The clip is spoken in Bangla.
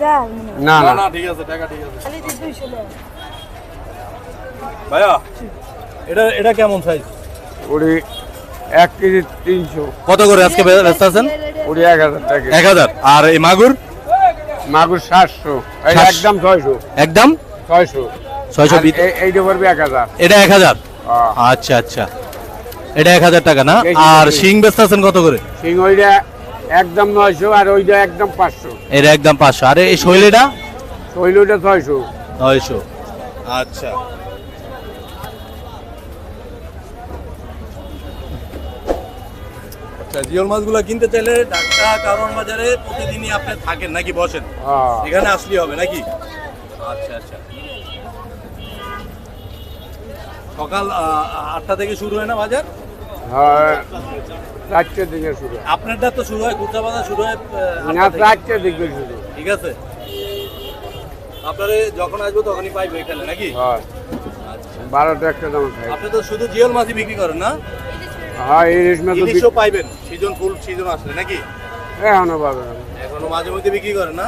যা। না না। না না ঠিক আছে টাকা ঠিক আছে। খালি দিয়ে দুইশো টাকা ভাইয়া এটা এটা কেমন সাইজ ওটি এক কেজি তিনশো। কত করে আজকে ব্যস্ত আছেন? ওটি এক হাজার টাকা। এক হাজার। আর এই মাগুর? মাগুর সাতশো। এই একদম ছয়শো। একদম? ছয়শো। ছয়শো এইটা পড়বে এক হাজার। এটা এক হাজার? হ্যাঁ। আচ্ছা আচ্ছা। এটা এক হাজার টাকা না? আর শিং ব্যস্ত আছেন কত করে? সিং ওইটা একদম নয়শো আর ওইটা একদম পাঁচশো। এটা একদম পাঁচশো। আর এই শৈলীটা? শৈলটা ছয়শো। নয়শো। আচ্ছা। আচ্ছা জিওল মাছগুলো কিনতে চাইলে ঢাকা কারণ বাজারে প্রতিদিনই আপনি থাকেন নাকি বসেন? হ্যাঁ। এখানে আসলেই হবে নাকি? আচ্ছা আচ্ছা। সকাল আটটা থেকে শুরু হয় না বাজার? হ্যাঁ দিকে শুরু আপনারটা তো শুরু হয় খুচরা বাজার শুরু হয় না আটটা দিকে শুরু। ঠিক আছে। আপনারে যখন আসব তখনই পাইবো এখানে নাকি? হয়। বারোটা একটা দাম খাই। আপনি তো শুধু জিওল মাছই বিক্রি করেন না? হ্যাঁ ইলিশ মাছ ইলিশও পাইবেন সিজন ফুল সিজন আসলে নাকি? এখনও পাবে না। এখনও মাঝে মধ্যে বিক্রি করেন না?